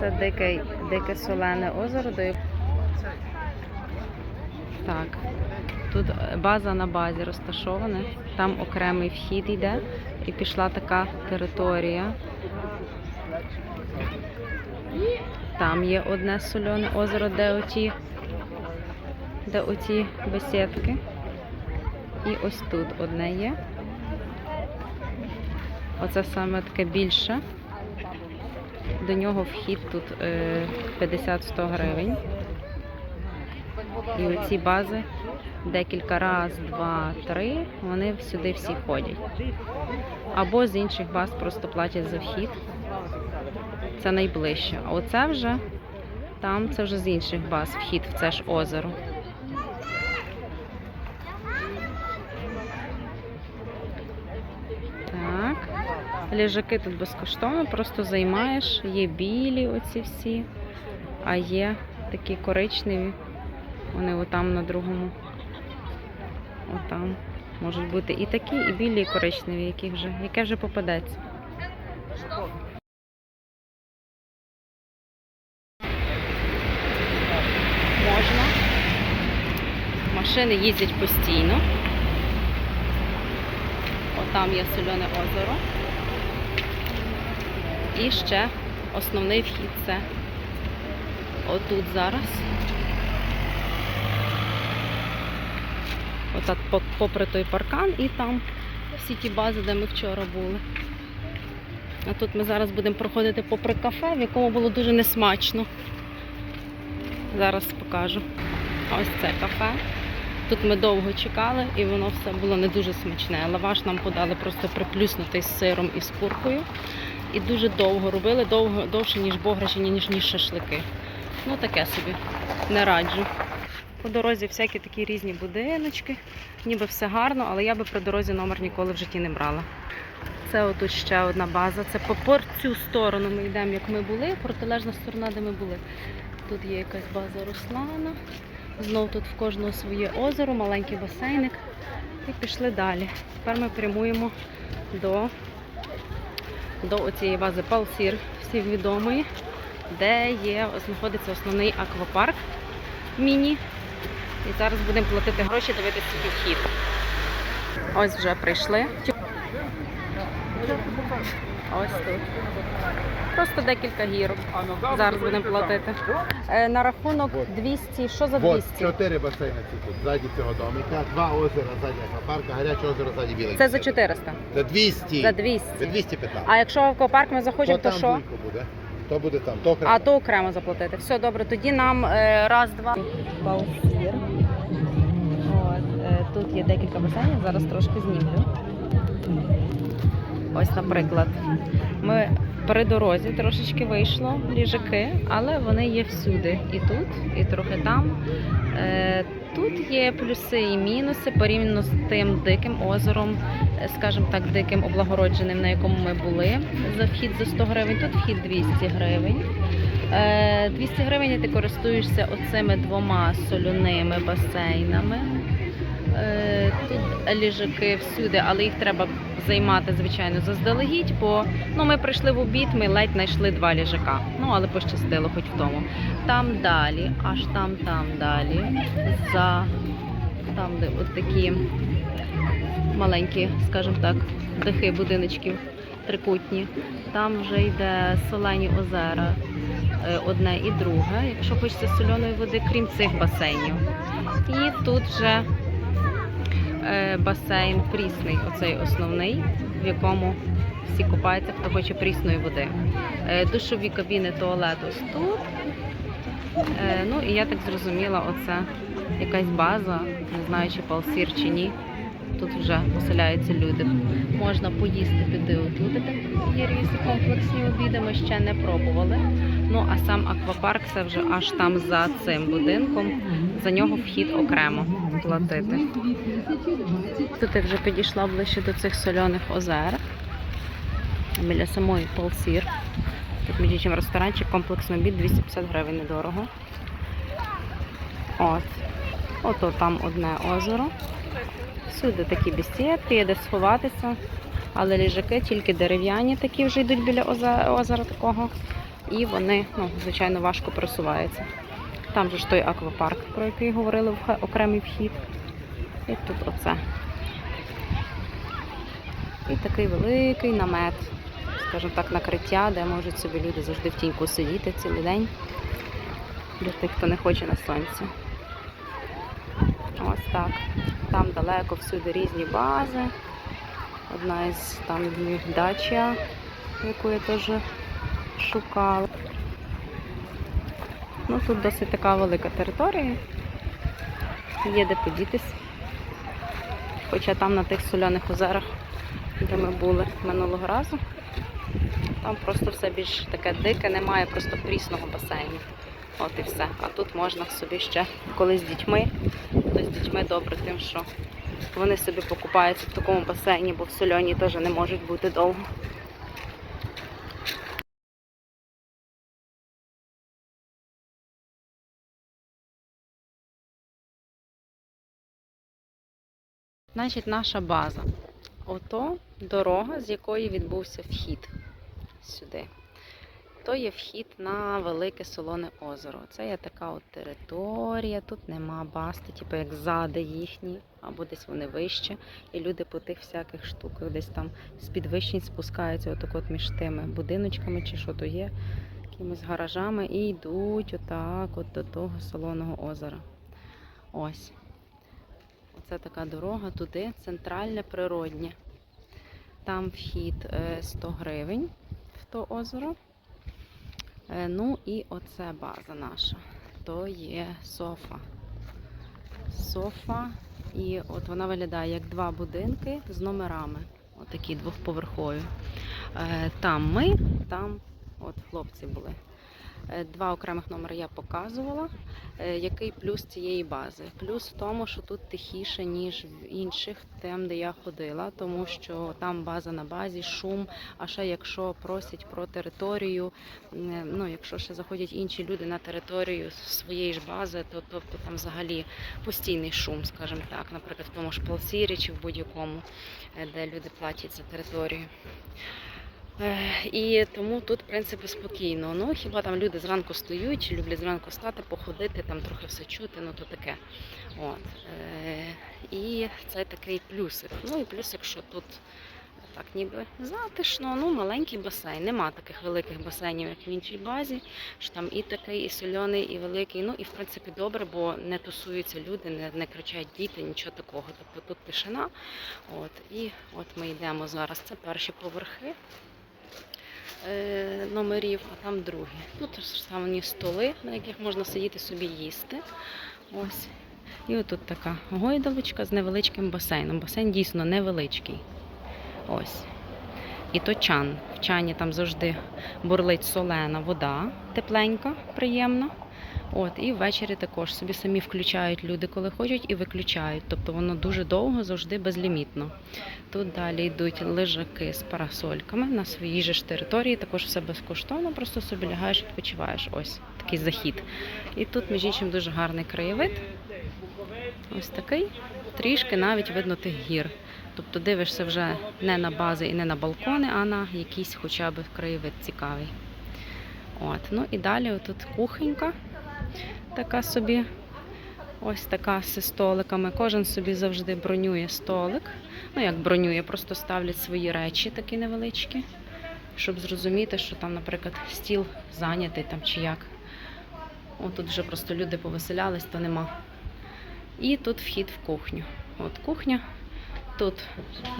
Це дике, дике солене озеро. Як- Так. Тут база на базі розташована. Там окремий вхід йде і пішла така територія. Там є одне соляне озеро, де оті, де оті бесідки. І ось тут одне є. Оце саме таке більше. До нього вхід тут е, 50-100 гривень. І оці бази декілька раз, два, три, вони сюди всі ходять. Або з інших баз просто платять за вхід. Це найближче. А оце вже там це вже з інших баз вхід в це ж озеро. Так. Ліжаки тут безкоштовно, просто займаєш. Є білі оці всі, а є такі коричневі. Вони отам на другому. Отам. Можуть бути і такі, і білі, і коричневі, які вже, яке вже попадеться. Можна. Машини їздять постійно. Отам є соляне озеро. І ще основний вхід це отут зараз. Отак попри той паркан і там всі ті бази, де ми вчора були. А тут ми зараз будемо проходити попри кафе, в якому було дуже несмачно. Зараз покажу. Ось це кафе. Тут ми довго чекали і воно все було не дуже смачне. Лаваш нам подали просто приплюснутий з сиром і з куркою. І дуже довго робили, довго, довше, ніж бограчі, ніж, ніж шашлики. Ну таке собі, не раджу. По дорозі всякі такі різні будиночки, ніби все гарно, але я би при дорозі номер ніколи в житті не брала. Це отут ще одна база. Це по цю сторону ми йдемо, як ми були, протилежна сторона, де ми були. Тут є якась база Руслана. Знов тут в кожного своє озеро, маленький басейник. І пішли далі. Тепер ми прямуємо до, до оцієї бази Палсір, всім відомої, де є, знаходиться основний аквапарк міні. І зараз будемо платити гроші, дивитися вхід. Ось вже прийшли. Ось тут. Просто декілька гірок. Зараз будемо платити. Е, на рахунок 200. Що за Вот 200? чотири басейни ці тут, ззаді цього домика, два озера ззаді аквапарка, гаряче озеро ззаді біле. Це за 400. За 200. За 200. За 215. А якщо в аквапарк ми захочемо, то там що? буде. То буде там, то окремо. А то окремо заплатити. Все добре. Тоді нам е, раз, два. Паусір. От, е, тут є декілька басейнів, зараз трошки знімлю. Ось, наприклад, ми при дорозі трошечки вийшло ліжаки, але вони є всюди. І тут, і трохи там. Е, Тут є плюси і мінуси порівняно з тим диким озером, е, скажімо так, диким облагородженим, на якому ми були. За вхід за 100 гривень, тут вхід 200 гривень. Е, 200 гривень ти користуєшся оцими двома соляними басейнами. Е, Тут ліжаки всюди, але їх треба займати, звичайно, заздалегідь, бо ну, ми прийшли в обід, ми ледь знайшли два ліжака. Ну, але пощастило хоч в тому. Там далі, аж там, там далі, за там, де от такі маленькі, скажімо так, дахи будиночків трикутні. Там вже йде солені озера, е, одне і друге, якщо хочеться соляної води, крім цих басейнів. І тут вже басейн прісний, оцей основний, в якому всі купаються, хто хоче прісної води. Е, Душові кабіни, туалет ось тут. Е, Ну і я так зрозуміла, оце якась база, не знаю, чи палсір чи ні. Тут вже поселяються люди. Можна поїсти піти отут. Є різні комплексні обіди, ми ще не пробували. Ну а сам аквапарк це вже аж там за цим будинком. За нього вхід окремо платити. Тут я вже підійшла ближче до цих соляних озер. Біля самої Полсір. Тут між іншим ресторанчик, комплексний обід 250 гривень недорого. От. Ото там одне озеро. Всюди такі бесідки, є де сховатися. Але ліжаки тільки дерев'яні, такі вже йдуть біля озера, такого. І вони, ну, звичайно, важко просуваються. Там же ж той аквапарк, про який говорили окремий вхід. І тут оце. І такий великий намет, скажімо так, накриття, де можуть собі люди завжди в тіньку сидіти цілий день. Для тих, хто не хоче на сонці. Ось так. Там далеко всюди різні бази. Одна із там дача, яку я теж шукала. Ну, тут досить така велика територія. Є де подітись. Хоча там на тих соляних озерах, де ми були минулого разу, там просто все більш таке дике, немає просто прісного басейну. От і все. А тут можна собі ще, коли з дітьми, то з дітьми добре тим, що вони собі покупаються в такому басейні, бо в сольоні теж не можуть бути довго. Значить, наша база. Ото дорога, з якої відбувся вхід сюди. То є вхід на велике солоне озеро. Це є така от територія, тут нема басти, типу як зади їхні, або десь вони вище. І люди по тих всяких штуках десь там з підвищень спускаються отак от між тими будиночками чи що то є, якимись гаражами, і йдуть отак от до того солоного озера. Ось. Оце така дорога туди, центральне природнє. Там вхід е, 100 гривень в то озеро. Е, Ну і оце база наша. То є софа. Софа. І от вона виглядає як два будинки з номерами. Отакі двохповерхові. Е, Там ми, там от хлопці були. Е, Два окремих номери я показувала. Е, Який плюс цієї бази? Плюс в тому, що тут тихіше, ніж в інших, там, де я ходила, тому що там база на базі, шум. А ще якщо просять про територію, ну якщо ще заходять інші люди на територію своєї ж бази, то тобто там взагалі постійний шум, скажімо так, наприклад, в тому ж Палсірі чи в будь-якому, е, де люди платять за територію. І тому тут, в принципі, спокійно. Ну, хіба там люди зранку стоять, чи люблять зранку стати, походити, там трохи все чути, ну то таке. От. Е, І це такий плюсик. Ну і плюсик, що тут так ніби затишно, ну маленький басейн. Нема таких великих басейнів, як в іншій базі. Що там і такий, і сольоний, і великий. Ну і в принципі добре, бо не тусуються люди, не, не кричать діти, нічого такого. Тобто тут тишина. От. І от ми йдемо зараз. Це перші поверхи номерів, а там другі. Тут самі столи, на яких можна сидіти собі їсти. Ось. І отут така гойдалочка з невеличким басейном. Басейн дійсно невеличкий. Ось. І то чан. В чані там завжди бурлить солена вода, тепленька, приємна. От, і ввечері також собі самі включають люди, коли хочуть, і виключають. Тобто воно дуже довго, завжди безлімітно. Тут далі йдуть лежаки з парасольками на своїй же ж території, також все безкоштовно, просто собі лягаєш, відпочиваєш. Ось такий захід. І тут, між іншим, дуже гарний краєвид. Ось такий. Трішки навіть видно тих гір. Тобто дивишся вже не на бази і не на балкони, а на якийсь хоча б краєвид цікавий. От. Ну і далі тут кухонька така собі. Ось така зі столиками. Кожен собі завжди бронює столик. Ну, як бронює, просто ставлять свої речі такі невеличкі, щоб зрозуміти, що там, наприклад, стіл зайнятий там чи як. О, тут вже просто люди повеселялись, то нема. І тут вхід в кухню. От кухня. Тут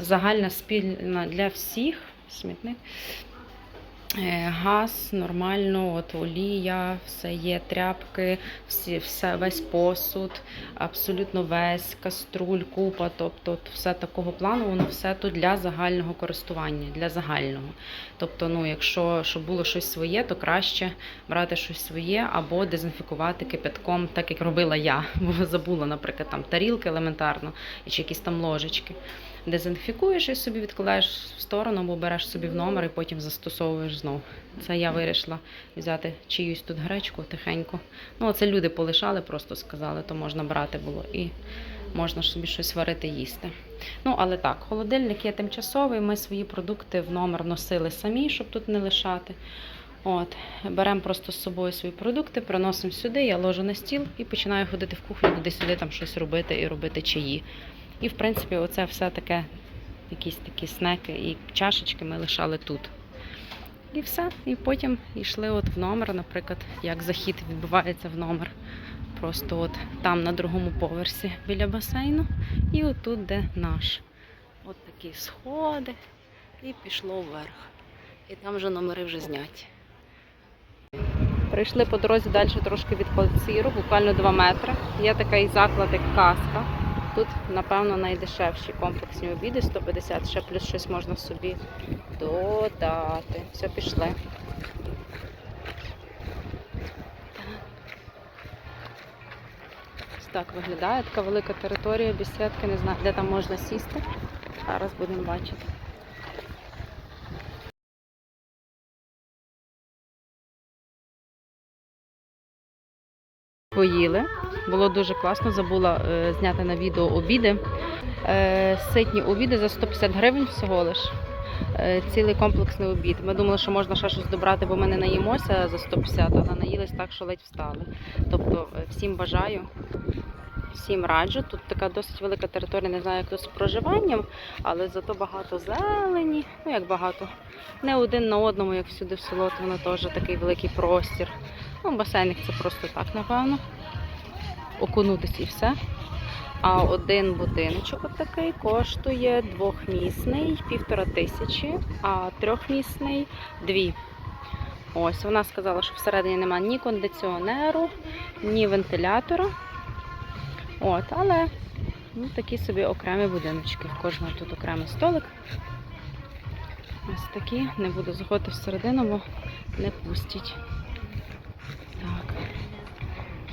загальна спільна для всіх смітник. Е, Газ нормально, от олія, все є, тряпки, всі, все, весь посуд, абсолютно весь, каструль, купа, тобто все такого плану, воно все тут для загального користування, для загального. Тобто, ну, якщо щоб було щось своє, то краще брати щось своє або дезінфікувати кипятком, так як робила я, бо забула, наприклад, там тарілки елементарно, чи якісь там ложечки. Дезінфікуєш і собі відкладаєш в сторону, або береш собі в номер і потім застосовуєш знов. Це я вирішила взяти чиюсь тут гречку тихенько. Ну, це люди полишали, просто сказали, то можна брати було і можна собі щось варити їсти. Ну, але так, холодильник є тимчасовий. Ми свої продукти в номер носили самі, щоб тут не лишати. От, беремо просто з собою свої продукти, приносимо сюди, я ложу на стіл і починаю ходити в кухню, туди сюди там щось робити і робити чаї. І в принципі, оце все таке, якісь такі снеки і чашечки ми лишали тут. І все. І потім йшли от в номер, наприклад, як захід відбувається в номер. Просто от там на другому поверсі біля басейну, і отут, де наш. От такі сходи, і пішло вверх. І там вже номери вже зняті. Прийшли по дорозі далі трошки від Палціру, буквально 2 метри. Є такий заклад, як казка. Тут, напевно, найдешевші комплексні обіди 150, ще плюс щось можна собі додати. Все, пішли. Ось так виглядає. Така велика територія, бесідки, не знаю, де там можна сісти. Зараз будемо бачити. Поїли. Було дуже класно. Забула е, зняти на відео обіди. Е, ситні обіди за 150 гривень всього лиш. Е, цілий комплексний обід. Ми думали, що можна ще щось добрати, бо ми не наїмося за 150, але наїлись так, що ледь встали. Тобто всім бажаю, всім раджу. Тут така досить велика територія, не знаю, як тут з проживанням, але зато багато зелені. Ну як багато. Не один на одному, як всюди в село, то воно теж такий великий простір. Ну, басейник це просто так, напевно. Окунутися і все. А один будиночок отакий коштує двохмісний півтора тисячі, а трьохмісний дві. Ось вона сказала, що всередині немає ні кондиціонеру, ні вентилятора. От, але ну, такі собі окремі будиночки. В кожного тут окремий столик. Ось такі. Не буду заходити всередину, бо не пустять.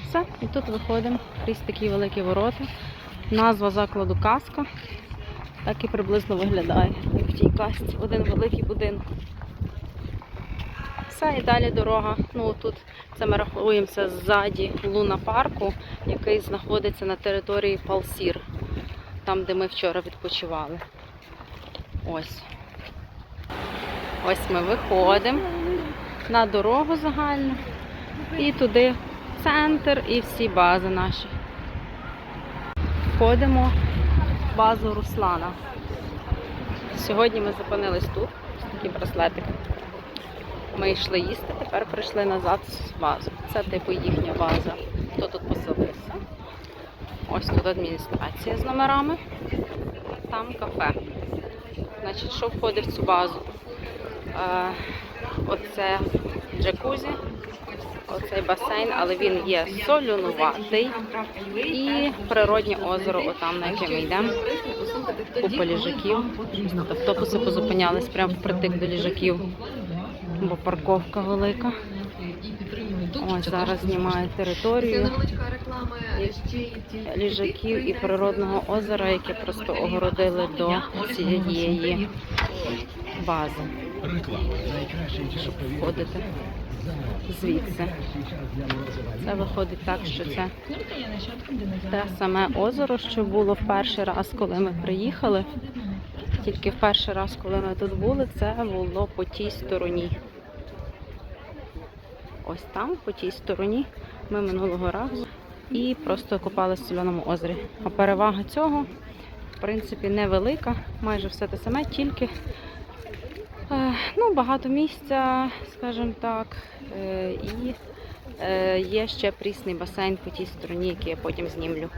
Все, і тут виходимо крізь такі великі ворота. Назва закладу казка. Так і приблизно виглядає, як в тій казці. Один великий будинок. Все, і далі дорога. Ну тут це ми рахуємося ззаді луна парку, який знаходиться на території Палсір, там, де ми вчора відпочивали. Ось. Ось ми виходимо на дорогу загальну і туди центр і всі бази наші. Входимо в базу Руслана. Сьогодні ми зупинились тут, такі браслетики. Ми йшли їсти, тепер прийшли назад в базу. Це типу їхня база. Хто тут поселився? Ось тут адміністрація з номерами. Там кафе. Значить, що входить в цю базу? Е, оце джакузі, оцей басейн, але він є солюнуватий. І природнє озеро, отам, на яке ми йдемо. Купа ліжаків. Автобуси позупинялись прямо впритик до ліжаків, бо парковка велика. Ось зараз знімають територію ліжаків і природного озера, яке просто огородили до цієї бази. Щоб входити звідси. Це виходить так, що це те саме озеро, що було в перший раз, коли ми приїхали. Тільки в перший раз, коли ми тут були, це було по тій стороні. Ось там, по тій стороні, ми минулого разу і просто купалися в соленому озері. А перевага цього, в принципі, невелика, майже все те саме, тільки ну, багато місця, скажімо так, е, і е, є ще прісний басейн по тій стороні, який я потім знімлю.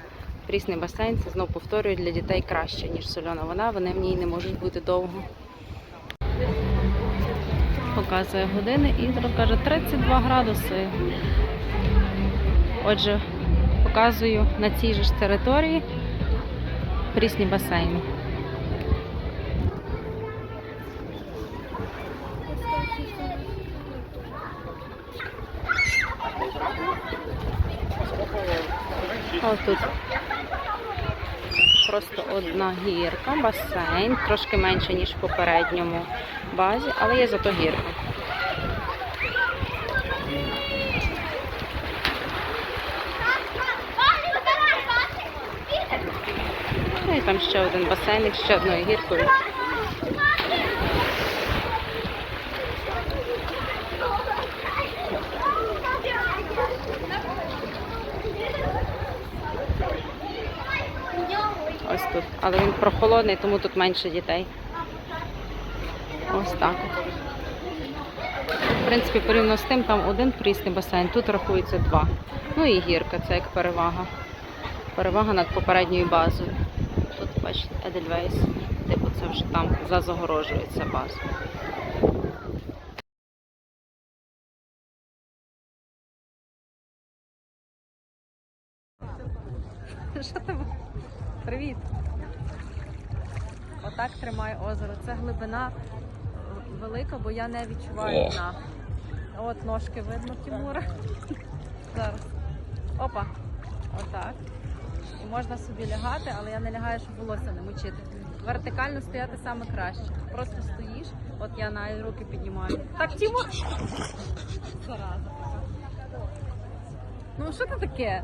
Прісний басейн, це знову повторюю, для дітей краще, ніж сольона вода, вони в ній не можуть бути довго. Показує години і зараз каже 32 градуси. Отже, показую на цій же ж території прісні басейни. Ось тут просто одна гірка, басейн, трошки менше, ніж в попередньому базі, але є зато гірка. там ще один басейник, ще одною гіркою. Ось тут. Але він прохолодний, тому тут менше дітей. Ось так. В принципі, порівняно з тим, там один прісний басейн, тут рахується два. Ну і гірка, це як перевага. Перевага над попередньою базою. Тут, бачите, Едельвейс. Типу, це вже там зазагорожується база. Що там? Привіт! Отак тримає озеро. Це глибина е, велика, бо я не відчуваю дна. От ножки видно Тимура. Зараз. Опа. Отак. І можна собі лягати, але я не лягаю, щоб волосся не мочити. Вертикально стояти саме краще. Просто стоїш, от я на руки піднімаю. Так, Тимур! Зараза. Ну що це таке?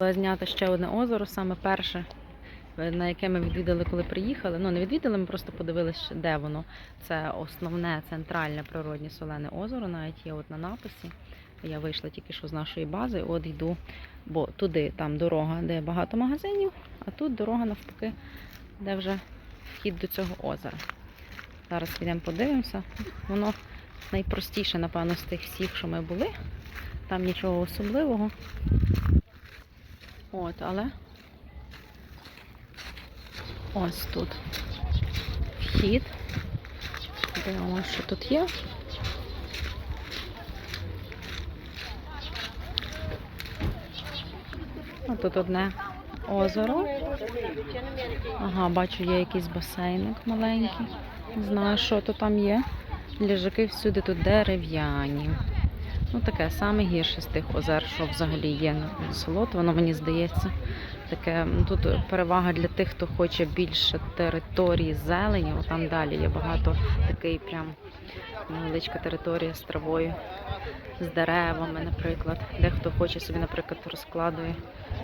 Зняти ще одне озеро, саме перше, на яке ми відвідали, коли приїхали. Ну, не відвідали, ми просто подивилися, де воно. Це основне центральне природне солене озеро, навіть є от на написі. Я вийшла тільки що з нашої бази, от йду, бо туди там дорога, де багато магазинів, а тут дорога навпаки, де вже вхід до цього озера. Зараз підемо подивимося. Воно найпростіше, напевно, з тих всіх, що ми були. Там нічого особливого. От, але ось тут вхід. Дивимося, що тут є. А тут одне озеро. Ага, бачу, є якийсь басейник маленький. Не знаю, що то там є. Ліжаки всюди тут дерев'яні. Ну, таке саме гірше з тих озер, що взагалі є солод, воно мені здається. Таке, тут перевага для тих, хто хоче більше території зелені. О, там далі є багато такий прям невеличка територія з травою, з деревами, наприклад. Дехто хоче собі, наприклад, розкладує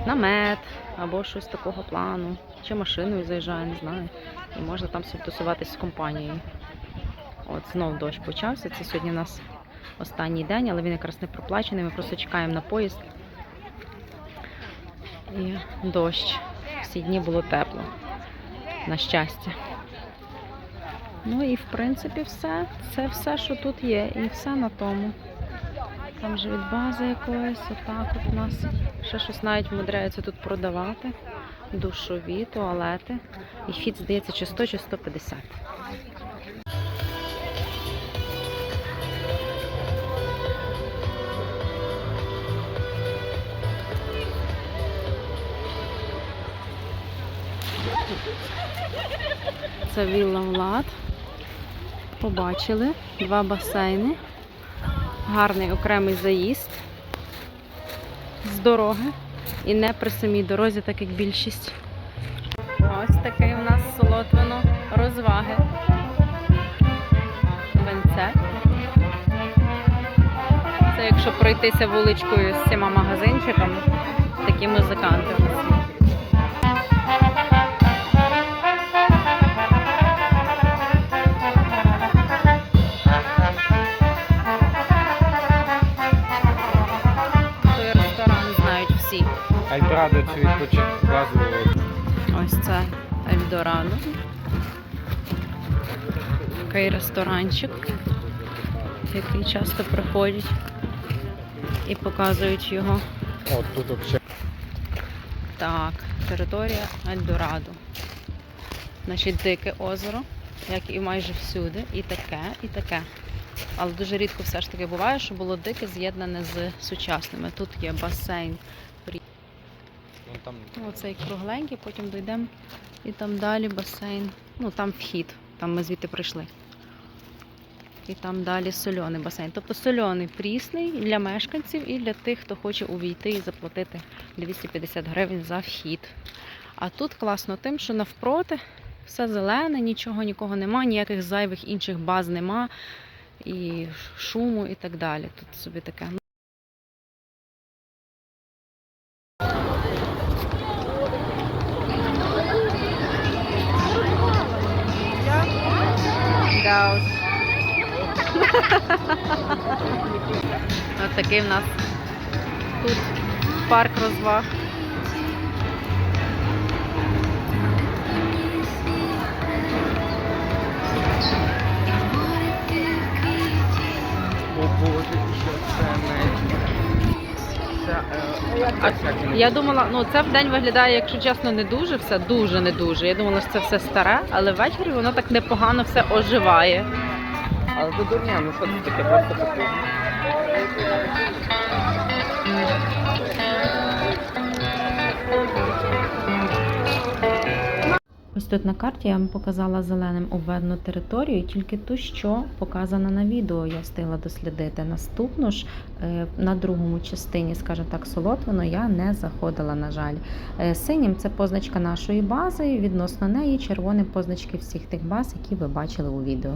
намет або щось такого плану, чи машиною заїжджає, не знаю. І можна там собі тусуватись з компанією. От знов дощ почався. Це сьогодні у нас останній день, але він якраз не проплачений. Ми просто чекаємо на поїзд. І дощ. Всі дні було тепло. На щастя. Ну і в принципі все. Це все, що тут є. І все на тому. Там же від бази якоїсь, отак от у нас ще щось навіть вмудряються тут продавати. Душові, туалети. І фіт, здається, чи 100, чи 150. Це вілла Влад. Побачили два басейни. Гарний окремий заїзд з дороги. І не при самій дорозі, так як більшість. Ось такий у нас солотвино розваги. Венце. Це якщо пройтися вуличкою з всіма магазинчиками, такі музиканти Альдорадо це відпочинок базового. Ось це Ельдорадо. Такий ресторанчик, який часто приходять і показують його. От тут взагалі. Так, територія Ельдорадо. Значить, дике озеро, як і майже всюди, і таке, і таке. Але дуже рідко все ж таки буває, що було дике з'єднане з сучасними. Тут є басейн, Вон там Ну, Оцей кругленький, потім дійдемо і там далі басейн. Ну там вхід, там ми звідти прийшли. І там далі сольоний басейн. Тобто сольоний прісний для мешканців і для тих, хто хоче увійти і заплатити 250 гривень за вхід. А тут класно тим, що навпроти все зелене, нічого, нікого нема, ніяких зайвих інших баз нема, і шуму і так далі. Тут собі таке. Такий в нас тут парк розваг. Е, А Я думала, ну це в день виглядає, якщо чесно, не дуже все, дуже не дуже. Я думала, що це все старе, але ввечері воно так непогано все оживає. Але це дурня, ну що це таке, просто таке. Ось тут на карті я вам показала зеленим обведену територію, тільки ту, що показана на відео, я встигла дослідити. Наступну ж е, на другому частині, скажімо так, Солотвино я не заходила, на жаль. Е, Синім це позначка нашої бази, відносно неї червоним позначки всіх тих баз, які ви бачили у відео.